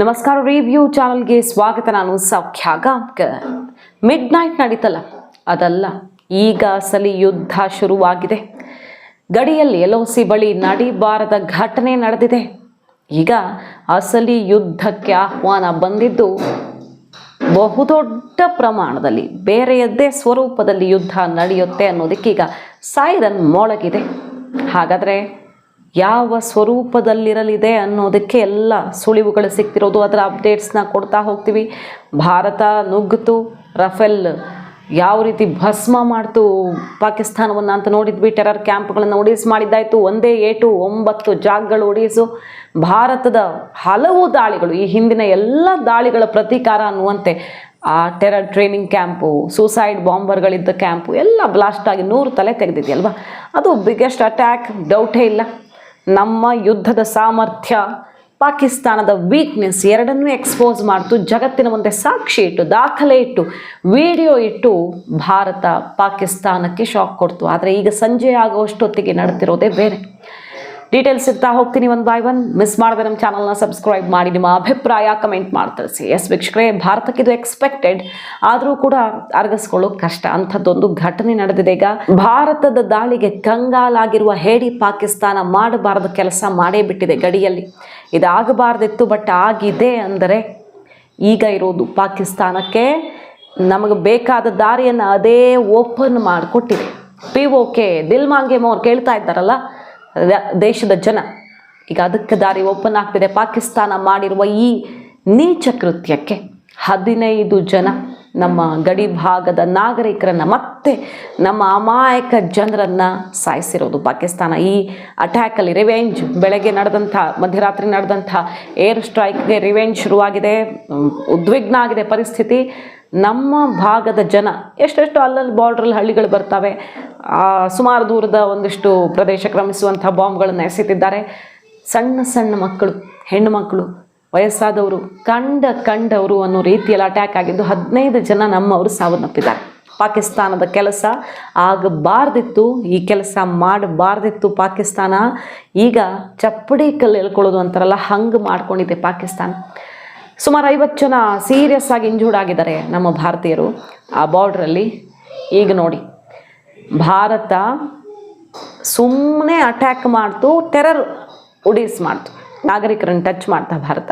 ನಮಸ್ಕಾರ ರಿವ್ಯೂ ಚಾನಲ್ಗೆ ಸ್ವಾಗತ. ನಾನು ಸೌಖ್ಯ ಗಾಂಕರ್ ಮಿಡ್ ನೈಟ್ ನಡೀತಲ್ಲ. ಅದಲ್ಲ, ಈಗ ಅಸಲಿ ಯುದ್ಧ ಶುರುವಾಗಿದೆ. ಗಡಿಯಲ್ಲಿ ಎಲ್ ಒ ಸಿ ಬಳಿ ನಡಿಬಾರದ ಘಟನೆ ನಡೆದಿದೆ. ಈಗ ಅಸಲಿ ಯುದ್ಧಕ್ಕೆ ಆಹ್ವಾನ ಬಂದಿದ್ದು ಬಹುದೊಡ್ಡ ಪ್ರಮಾಣದಲ್ಲಿ ಬೇರೆಯದ್ದೇ ಸ್ವರೂಪದಲ್ಲಿ ಯುದ್ಧ ನಡೆಯುತ್ತೆ ಅನ್ನೋದಕ್ಕೀಗ ಸೈರನ್ ಮೊಳಗಿದೆ. ಹಾಗಾದರೆ ಯಾವ ಸ್ವರೂಪದಲ್ಲಿರಲಿದೆ ಅನ್ನೋದಕ್ಕೆ ಎಲ್ಲ ಸುಳಿವುಗಳು ಸಿಗ್ತಿರೋದು. ಅದರ ಅಪ್ಡೇಟ್ಸ್ನ ಕೊಡ್ತಾ ಹೋಗ್ತೀವಿ. ಭಾರತ ನುಗ್ಗಿತು ರಫೇಲ್ ಯಾವ ರೀತಿ ಭಸ್ಮ ಮಾಡ್ತು ಪಾಕಿಸ್ತಾನವನ್ನು ಅಂತ ನೋಡಿದ್ವಿ. ಟೆರರ್ ಕ್ಯಾಂಪ್ಗಳನ್ನು ಒಡಿಸ್ ಮಾಡಿದ್ದಾಯಿತು. ಒಂದೇ ಏಟು, ಒಂಬತ್ತು ಜಾಗಗಳು ಒಡಿಸು. ಭಾರತದ ಹಲವು ದಾಳಿಗಳು, ಈ ಹಿಂದಿನ ಎಲ್ಲ ದಾಳಿಗಳ ಪ್ರತೀಕಾರ ಅನ್ನುವಂತೆ ಆ ಟೆರರ್ ಟ್ರೈನಿಂಗ್ ಕ್ಯಾಂಪು ಸೂಸೈಡ್ ಬಾಂಬರ್ಗಳಿದ್ದ ಕ್ಯಾಂಪು ಎಲ್ಲ ಬ್ಲಾಸ್ಟ್ ಆಗಿ ನೂರು ತಲೆ ತೆಗೆದಿದೆಯಲ್ವಾ? ಅದು ಬಿಗ್ಗೆಸ್ಟ್ ಅಟ್ಯಾಕ್ ಡೌಟೇ ಇಲ್ಲ. ನಮ್ಮ ಯುದ್ಧದ ಸಾಮರ್ಥ್ಯ, ಪಾಕಿಸ್ತಾನದ ವೀಕ್ನೆಸ್ ಎರಡನ್ನೂ ಎಕ್ಸ್ಪೋಸ್ ಮಾಡ್ತು, ಜಗತ್ತಿನ ಮುಂದೆ ಸಾಕ್ಷಿ ಇಟ್ಟು, ದಾಖಲೆ ಇಟ್ಟು ವಿಡಿಯೋ ಇಟ್ಟು ಭಾರತ ಪಾಕಿಸ್ತಾನಕ್ಕೆ ಶಾಕ್ ಕೊಡ್ತು. ಆದರೆ ಈಗ ಸಂಜೆ ಆಗುವಷ್ಟೊತ್ತಿಗೆ ನಡೆದಿರೋದೇ ಬೇರೆ. ಡೀಟೇಲ್ಸ್ ಇರ್ತಾ ಹೋಗ್ತೀನಿ ಒಂದು ಬೈ ಒನ್ ಮಿಸ್ ಮಾಡದೆ ನಮ್ಮ ಚಾನಲ್ನ ಸಬ್ಸ್ಕ್ರೈಬ್ ಮಾಡಿ, ನಿಮ್ಮ ಅಭಿಪ್ರಾಯ ಕಮೆಂಟ್ ಮಾಡಿ ಎಸ್ ವೀಕ್ಷಕರೇ, ಭಾರತಕ್ಕೆ ಇದು ಎಕ್ಸ್ಪೆಕ್ಟೆಡ್ ಆದರೂ ಕೂಡ ಅರ್ಗಿಸ್ಕೊಳ್ಳೋ ಕಷ್ಟ. ಅಂಥದ್ದೊಂದು ಘಟನೆ ನಡೆದಿದೆ. ಈಗ ಭಾರತದ ದಾಳಿಗೆ ಕಂಗಾಲಾಗಿರುವ ಹೇಡಿ ಪಾಕಿಸ್ತಾನ ಮಾಡಬಾರದ ಕೆಲಸ ಮಾಡೇ ಬಿಟ್ಟಿದೆ ಗಡಿಯಲ್ಲಿ. ಇದಾಗಬಾರ್ದಿತ್ತು ಬಟ್ ಆಗಿದೆ ಅಂದರೆ ಈಗ ಇರೋದು ಪಾಕಿಸ್ತಾನಕ್ಕೆ ನಮಗೆ ಬೇಕಾದ ದಾರಿಯನ್ನು ಅದೇ ಓಪನ್ ಮಾಡಿಕೊಟ್ಟಿದೆ. ಪಿ ಓ ಕೆ ದಿಲ್ ಮಾಂಗೇಮ್ ಅವ್ರು ಕೇಳ್ತಾ ಇದ್ದಾರಲ್ಲ? ದೇಶದ ಜನ. ಈಗ ಅದಕ್ಕೆ ದಾರಿ ಓಪನ್ ಆಗ್ತಿದೆ. ಪಾಕಿಸ್ತಾನ ಮಾಡಿರುವ ಈ ನೀಚ ಕೃತ್ಯಕ್ಕೆ ಹದಿನೈದು ಜನ ನಮ್ಮ ಗಡಿ ಭಾಗದ ನಾಗರಿಕರನ್ನು ಮತ್ತೆ ನಮ್ಮ ಅಮಾಯಕ ಜನರನ್ನು ಸಾಯಿಸಿರೋದು ಪಾಕಿಸ್ತಾನ. ಈ ಅಟ್ಯಾಕಲ್ಲಿ ರಿವೆಂಜ್ ಬೆಳಗ್ಗೆ ನಡೆದಂಥ, ಮಧ್ಯರಾತ್ರಿ ನಡೆದಂಥ ಏರ್ ಸ್ಟ್ರೈಕ್ಗೆ ರಿವೆಂಜ್ ಶುರುವಾಗಿದೆ. ಉದ್ವಿಗ್ನ ಆಗಿದೆ ಪರಿಸ್ಥಿತಿ. ನಮ್ಮ ಭಾಗದ ಜನ ಎಷ್ಟೆಷ್ಟು ಅಲ್ಲಲ್ಲಿ ಬಾರ್ಡ್ರಲ್ಲಿ ಹಳ್ಳಿಗಳು ಬರ್ತವೆ ಸುಮಾರು ದೂರದ ಒಂದಿಷ್ಟು ಪ್ರದೇಶ ಕ್ರಮಿಸುವಂಥ ಬಾಂಬ್ಗಳನ್ನು ಎಸೆತಿದ್ದಾರೆ. ಸಣ್ಣ ಸಣ್ಣ ಮಕ್ಕಳು, ಹೆಣ್ಣು ಮಕ್ಕಳು, ವಯಸ್ಸಾದವರು, ಕಂಡ ಕಂಡವರು ಅನ್ನೋ ರೀತಿಯಲ್ಲಿ ಅಟ್ಯಾಕ್ ಆಗಿದ್ದು ಹದಿನೈದು ಜನ ನಮ್ಮವರು ಸಾವನ್ನಪ್ಪಿದ್ದಾರೆ. ಪಾಕಿಸ್ತಾನದ ಕೆಲಸ ಆಗಬಾರ್ದಿತ್ತು, ಈ ಕೆಲಸ ಮಾಡಬಾರ್ದಿತ್ತು ಪಾಕಿಸ್ತಾನ. ಈಗ ಚಪ್ಪಡಿ ಕಲ್ಲು ಹೇಳ್ಕೊಳ್ಳೋದು ಅಂತಾರಲ್ಲ, ಹಂಗೆ ಮಾಡ್ಕೊಂಡಿದೆ ಪಾಕಿಸ್ತಾನ. ಸುಮಾರು ಐವತ್ತು ಜನ ಸೀರಿಯಸ್ ಆಗಿ ಇಂಜೂರ್ಡ್ ಆಗಿದ್ದಾರೆ ನಮ್ಮ ಭಾರತೀಯರು ಆ ಬಾರ್ಡ್ರಲ್ಲಿ ಈಗ ನೋಡಿ, ಭಾರತ ಸುಮ್ಮನೆ ಅಟ್ಯಾಕ್ ಮಾಡ್ತು ಟೆರರ್ ಉಡೀಸ್ ಮಾಡ್ತು. ನಾಗರಿಕರನ್ನು ಟಚ್ ಮಾಡ್ತಾ ಭಾರತ.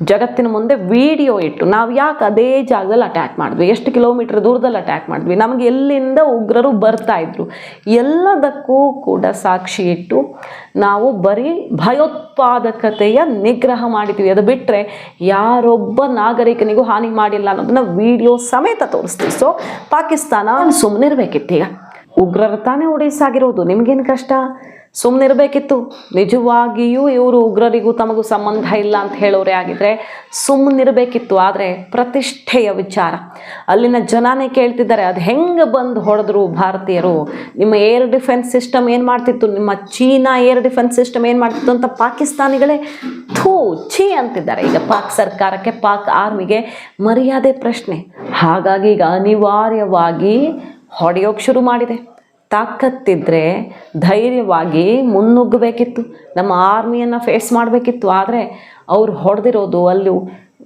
ಜಗತ್ತಿನ ಮುಂದೆ ವಿಡಿಯೋ ಇಟ್ಟು, ನಾವು ಯಾಕೆ ಅದೇ ಜಾಗದಲ್ಲಿ ಅಟ್ಯಾಕ್ ಮಾಡಿದ್ವಿ? ಎಷ್ಟು ಕಿಲೋಮೀಟರ್ ದೂರದಲ್ಲಿ ಅಟ್ಯಾಕ್ ಮಾಡಿದ್ವಿ? ನಮಗೆ ಎಲ್ಲಿಂದ ಉಗ್ರರು ಬರ್ತಾ ಇದ್ರು? ಎಲ್ಲದಕ್ಕೂ ಕೂಡ ಸಾಕ್ಷಿ ಇಟ್ಟು, ನಾವು ಬರೀ ಭಯೋತ್ಪಾದಕತೆಯ ನಿಗ್ರಹ ಮಾಡಿದ್ವಿ. ಅದು ಬಿಟ್ಟರೆ ಯಾರೊಬ್ಬ ನಾಗರಿಕನಿಗೂ ಹಾನಿ ಮಾಡಿಲ್ಲ ಅನ್ನೋದನ್ನ ವಿಡಿಯೋ ಸಮೇತ ತೋರಿಸ್ತೀವಿ. ಸೊ ಪಾಕಿಸ್ತಾನ ಸುಮ್ಮನೆ ಈಗ ಉಗ್ರರು ತಾನೇ ಒಡಿಸಾಗಿರೋದು, ನಿಮಗೇನು ಕಷ್ಟ? ಸುಮ್ಮನಿರಬೇಕಿತ್ತು ನಿಜವಾಗಿಯೂ ಇವರು ಉಗ್ರರಿಗೂ ತಮಗೂ ಸಂಬಂಧ ಇಲ್ಲ ಅಂತ ಹೇಳೋರೇ ಆಗಿದ್ರೆ ಸುಮ್ಮನಿರಬೇಕಿತ್ತು ಆದರೆ ಪ್ರತಿಷ್ಠೆಯ ವಿಚಾರ. ಅಲ್ಲಿನ ಜನಾನೇ ಕೇಳ್ತಿದ್ದಾರೆ, ಅದು ಹೆಂಗೆ ಬಂದು ಹೊಡೆದ್ರು ಭಾರತೀಯರು? ನಿಮ್ಮ ಏರ್ ಡಿಫೆನ್ಸ್ ಸಿಸ್ಟಮ್ ಏನು ಮಾಡ್ತಿತ್ತು? ನಿಮ್ಮ ಚೀನಾ ಏರ್ ಡಿಫೆನ್ಸ್ ಸಿಸ್ಟಮ್ ಏನು ಮಾಡ್ತಿತ್ತು ಅಂತ ಪಾಕಿಸ್ತಾನಿಗಳೇ ಥೂ ಛೀ ಅಂತಿದ್ದಾರೆ. ಈಗ ಪಾಕ್ ಸರ್ಕಾರಕ್ಕೆ, ಪಾಕ್ ಆರ್ಮಿಗೆ ಮರ್ಯಾದೆ ಪ್ರಶ್ನೆ. ಹಾಗಾಗಿ ಈಗ ಅನಿವಾರ್ಯವಾಗಿ ಹೊಡೆಯೋಕೆ ಶುರು ಮಾಡಿದೆ. ತಾಕತ್ತಿದ್ರೆ ಧೈರ್ಯವಾಗಿ ಮುನ್ನುಗ್ಗಬೇಕಿತ್ತು. ನಮ್ಮ ಆರ್ಮಿಯನ್ನು ಫೇಸ್ ಮಾಡಬೇಕಿತ್ತು. ಆದರೆ ಅವ್ರು ಹೊಡೆದಿರೋದು ಅಲ್ಲಿ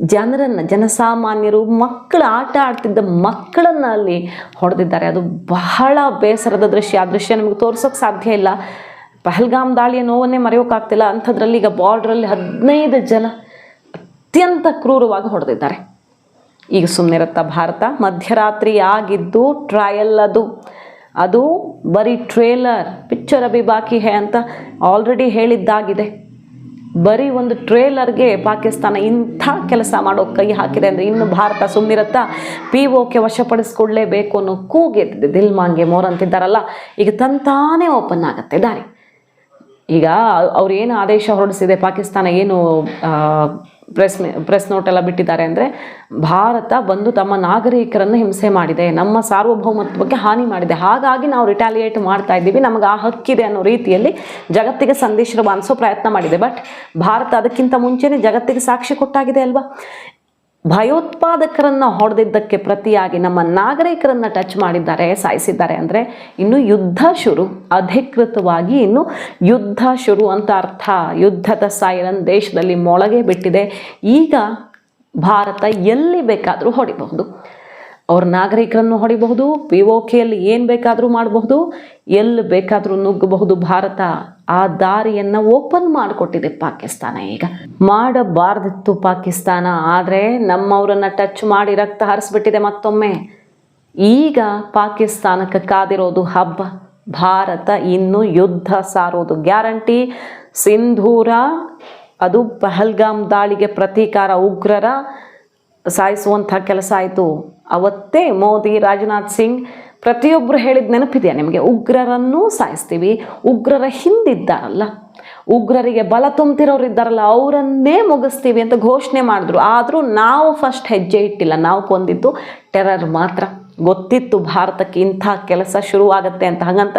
ಜನರನ್ನು, ಜನಸಾಮಾನ್ಯರು, ಮಕ್ಕಳು ಆಟ ಆಡ್ತಿದ್ದ ಮಕ್ಕಳನ್ನು ಅಲ್ಲಿ ಹೊಡೆದಿದ್ದಾರೆ. ಅದು ಬಹಳ ಬೇಸರದ ದೃಶ್ಯ. ಆ ದೃಶ್ಯ ನಮಗೆ ತೋರಿಸೋಕೆ ಸಾಧ್ಯ ಇಲ್ಲ. ಪಹಲ್ಗಾಮ್ ದಾಳಿಯ ನೋವನ್ನೇ ಮರೆಯೋಕ್ಕಾಗ್ತಿಲ್ಲ ಅಂಥದ್ರಲ್ಲಿ ಈಗ ಬಾರ್ಡ್ರಲ್ಲಿ ಹದಿನೈದು ಜನ ಅತ್ಯಂತ ಕ್ರೂರವಾಗಿ ಹೊಡೆದಿದ್ದಾರೆ. ಈಗ ಸುಮ್ಮನಿರುತ್ತಾ ಭಾರತ. ಮಧ್ಯರಾತ್ರಿ ಆಗಿದ್ದು ಟ್ರಯಲ್ ಅದು. ಅದು ಬರೀ ಟ್ರೇಲರ್ ಪಿಕ್ಚರ್ ಅಭಿ ಬಾಕಿ ಹೇ ಅಂತ ಆಲ್ರೆಡಿ ಹೇಳಿದ್ದಾಗಿದೆ. ಬರೀ ಒಂದು ಟ್ರೇಲರ್ಗೆ ಪಾಕಿಸ್ತಾನ ಇಂಥ ಕೆಲಸ ಮಾಡೋ ಕೈ ಹಾಕಿದೆ ಅಂದರೆ ಇನ್ನು ಭಾರತ ಸುಮ್ಮನಿರುತ್ತಾ ಪಿ ಓಕೆ ವಶಪಡಿಸ್ಕೊಡ್ಲೇಬೇಕು ಅನ್ನೋ ಕೂಗೆದ್ದಿದೆ ದಿಲ್ ಮಾಂಗೆ ಮೋರ್ ಅಂತಿದ್ದಾರಲ್ಲ. ಈಗ ತಂತಾನೇ ಓಪನ್ ಆಗುತ್ತೆ. ದಾರಿ. ಈಗ ಅವ್ರು ಏನು ಆದೇಶ ಹೊರಡಿಸಿದೆ ಪಾಕಿಸ್ತಾನ ಏನು ಪ್ರೆಸ್ ಪ್ರೆಸ್ ನೋಟ್ ಎಲ್ಲ ಬಿಟ್ಟಿದ್ದಾರೆ ಅಂದರೆ ಭಾರತ ಬಂದು ತಮ್ಮ ನಾಗರಿಕರನ್ನು ಹಿಂಸೆ ಮಾಡಿದೆ, ನಮ್ಮ ಸಾರ್ವಭೌಮತ್ವಕ್ಕೆ ಹಾನಿ ಮಾಡಿದೆ. ಹಾಗಾಗಿ ನಾವು ರಿಟಾಲಿಯೇಟ್ ಮಾಡ್ತಾ ಇದ್ದೀವಿ. ನಮಗೆ ಆ ಹಕ್ಕಿದೆ ಅನ್ನೋ ರೀತಿಯಲ್ಲಿ ಜಗತ್ತಿಗೆ ಸಂದೇಶ ರವಾನಿಸೋ ಪ್ರಯತ್ನ ಮಾಡಿದೆ. ಬಟ್ ಭಾರತ ಅದಕ್ಕಿಂತ ಮುಂಚೆನೇ ಜಗತ್ತಿಗೆ ಸಾಕ್ಷಿ ಕೊಟ್ಟಾಗಿದೆ ಅಲ್ವಾ? ಭಯೋತ್ಪಾದಕರನ್ನ ಹೊಡೆದಿದ್ದಕ್ಕೆ ಪ್ರತಿಯಾಗಿ ನಮ್ಮ ನಾಗರಿಕರನ್ನ ಟಚ್ ಮಾಡಿದ್ದಾರೆ, ಸಾಯಿಸಿದ್ದಾರೆ ಅಂದರೆ ಇನ್ನು ಯುದ್ಧ ಶುರು, ಅಧಿಕೃತವಾಗಿ ಇನ್ನು ಯುದ್ಧ ಶುರು ಅಂತ ಅರ್ಥ. ಯುದ್ಧದ ಸೈರನ್ ದೇಶದಲ್ಲಿ ಮೊಳಗೆ ಬಿಟ್ಟಿದೆ. ಈಗ ಭಾರತ ಎಲ್ಲಿ ಬೇಕಾದರೂ ಹೊಡಿಬಹುದು. ಅವ್ರ ನಾಗರಿಕರನ್ನು ಹೊಡಿಬಹುದು ಪಿ ಒ ಕೆಯಲ್ಲಿ ಏನು ಬೇಕಾದರೂ ಮಾಡಬಹುದು, ಎಲ್ಲಿ ಬೇಕಾದರೂ ನುಗ್ಗಬಹುದು. ಭಾರತ ಆ ದಾರಿಯನ್ನು ಓಪನ್ ಮಾಡಿಕೊಟ್ಟಿದೆ ಪಾಕಿಸ್ತಾನ ಈಗ. ಮಾಡಬಾರ್ದಿತ್ತು ಪಾಕಿಸ್ತಾನ, ಆದರೆ ನಮ್ಮವರನ್ನು ಟಚ್ ಮಾಡಿ ರಕ್ತ ಹರಿಸ್ಬಿಟ್ಟಿದೆ ಮತ್ತೊಮ್ಮೆ. ಈಗ ಪಾಕಿಸ್ತಾನಕ್ಕೆ ಕಾದಿರೋದು ಹಬ್ಬ. ಭಾರತ ಇನ್ನು ಯುದ್ಧ ಸಾರೋದು ಗ್ಯಾರಂಟಿ. ಸಿಂಧೂರ ಅದು ಪಹಲ್ಗಾಮ್ ದಾಳಿಗೆ ಪ್ರತೀಕಾರ ಉಗ್ರರ ಸಾಯಿಸುವಂಥ ಕೆಲಸ ಆಯಿತು. ಅವತ್ತೇ ಮೋದಿ, ರಾಜನಾಥ್ ಸಿಂಗ್ ಪ್ರತಿಯೊಬ್ಬರು ಹೇಳಿದ ನೆನಪಿದೆಯಾ? ನಿಮಗೆ ಉಗ್ರರನ್ನೂ ಸಾಯಿಸ್ತೀವಿ, ಉಗ್ರರ ಹಿಂದಿದ್ದಾರಲ್ಲ. ಉಗ್ರರಿಗೆ ಬಲ ತುಂಬ್ತಿರೋರು ಇದ್ದಾರಲ್ಲ, ಅವರನ್ನೇ ಮುಗಿಸ್ತೀವಿ ಅಂತ ಘೋಷಣೆ ಮಾಡಿದ್ರು. ಆದರೂ ನಾವು ಫಸ್ಟ್ ಹೆಜ್ಜೆ ಇಟ್ಟಿಲ್ಲ. ನಾವು ಕೊಂದಿದ್ದು ಟೆರರ್ ಮಾತ್ರ. ಗೊತ್ತಿತ್ತು ಭಾರತಕ್ಕೆ ಇಂಥ ಕೆಲಸ ಶುರುವಾಗತ್ತೆ ಅಂತ. ಹಾಗಂತ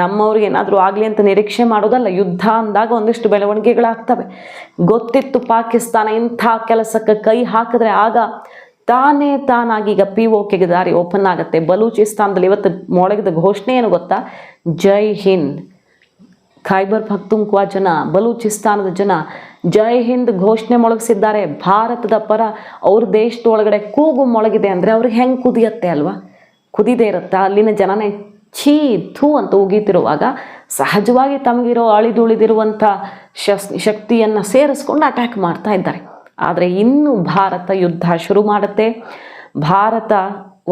ನಮ್ಮವ್ರಿಗೆ ಏನಾದರೂ ಆಗಲಿ ಅಂತ ನಿರೀಕ್ಷೆ ಮಾಡೋದಲ್ಲ, ಯುದ್ಧ ಅಂದಾಗ ಒಂದಿಷ್ಟು ಬೆಳವಣಿಗೆಗಳಾಗ್ತವೆ. ಗೊತ್ತಿತ್ತು ಪಾಕಿಸ್ತಾನ ಇಂಥ ಕೆಲಸಕ್ಕೆ ಕೈ ಹಾಕಿದ್ರೆ ಆಗ ತಾನೇ ತಾನಾಗಿ ಈಗ ಪಿ ಒ ಕೆಗೆ ದಾರಿ ಓಪನ್ ಆಗುತ್ತೆ. ಬಲೂಚಿಸ್ತಾನದಲ್ಲಿ ಇವತ್ತು ಮೊಳಗಿದ ಘೋಷಣೆ ಏನು ಗೊತ್ತಾ? ಜೈ ಹಿಂದ್. ಖೈಬರ್ ಪಕ್ತುಂಕ್ವಾ ಜನ, ಬಲೂಚಿಸ್ತಾನದ ಜನ ಜೈ ಹಿಂದ್ ಘೋಷಣೆ ಮೊಳಗಿಸಿದ್ದಾರೆ. ಭಾರತದ ಪರ ಅವ್ರ ದೇಶದೊಳಗಡೆ ಕೂಗು ಮೊಳಗಿದೆ ಅಂದರೆ ಅವ್ರಿಗೆ ಹೆಂಗೆ ಕುದಿಯತ್ತೆ ಅಲ್ವಾ? ಕುದಿದೇ ಇರುತ್ತಾ. ಅಲ್ಲಿನ ಜನನೇ ಛೀ ಥೂ ಅಂತ ಉಗೀತಿರುವಾಗ ಸಹಜವಾಗಿ ತಮಗಿರೋ ಅಳಿದುಳಿದಿರುವಂಥ ಶಸ್, ಶಕ್ತಿಯನ್ನು ಸೇರಿಸ್ಕೊಂಡು ಅಟ್ಯಾಕ್ ಮಾಡ್ತಾ ಇದ್ದಾರೆ. ಆದರೆ ಇನ್ನು ಭಾರತ ಯುದ್ಧ ಶುರು ಮಾಡುತ್ತೆ. ಭಾರತ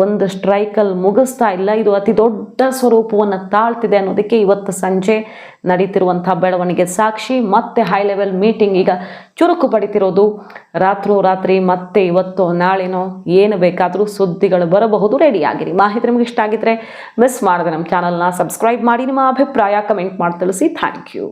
ಒಂದು ಸ್ಟ್ರೈಕಲ್ಲಿ ಮುಗಿಸ್ತಾ ಇಲ್ಲ. ಇದು ಅತಿ ದೊಡ್ಡ ಸ್ವರೂಪವನ್ನು ತಾಳ್ತಿದೆ ಅನ್ನೋದಕ್ಕೆ ಇವತ್ತು ಸಂಜೆ ನಡೀತಿರುವಂಥ ಬೆಳವಣಿಗೆ ಸಾಕ್ಷಿ, ಮತ್ತೆ ಹೈ ಲೆವೆಲ್ ಮೀಟಿಂಗ್ ಈಗ ಚುರುಕು ಪಡಿತಿರೋದು. ರಾತ್ರೋರಾತ್ರಿ ಮತ್ತೆ ಇವತ್ತು ನಾಳೆನೋ, ಏನು ಬೇಕಾದರೂ ಸುದ್ದಿಗಳು ಬರಬಹುದು. ರೆಡಿ ಆಗಿರಿ. ಮಾಹಿತಿ ನಿಮಗೆ ಇಷ್ಟ ಆಗಿದ್ರೆ ಮಿಸ್ ಮಾಡಿದೆ ನಮ್ಮ ಚಾನಲ್ನ ಸಬ್ಸ್ಕ್ರೈಬ್ ಮಾಡಿ. ನಿಮ್ಮ ಅಭಿಪ್ರಾಯ ಕಮೆಂಟ್ ಮಾಡಿ ತಿಳಿಸಿ. Thank you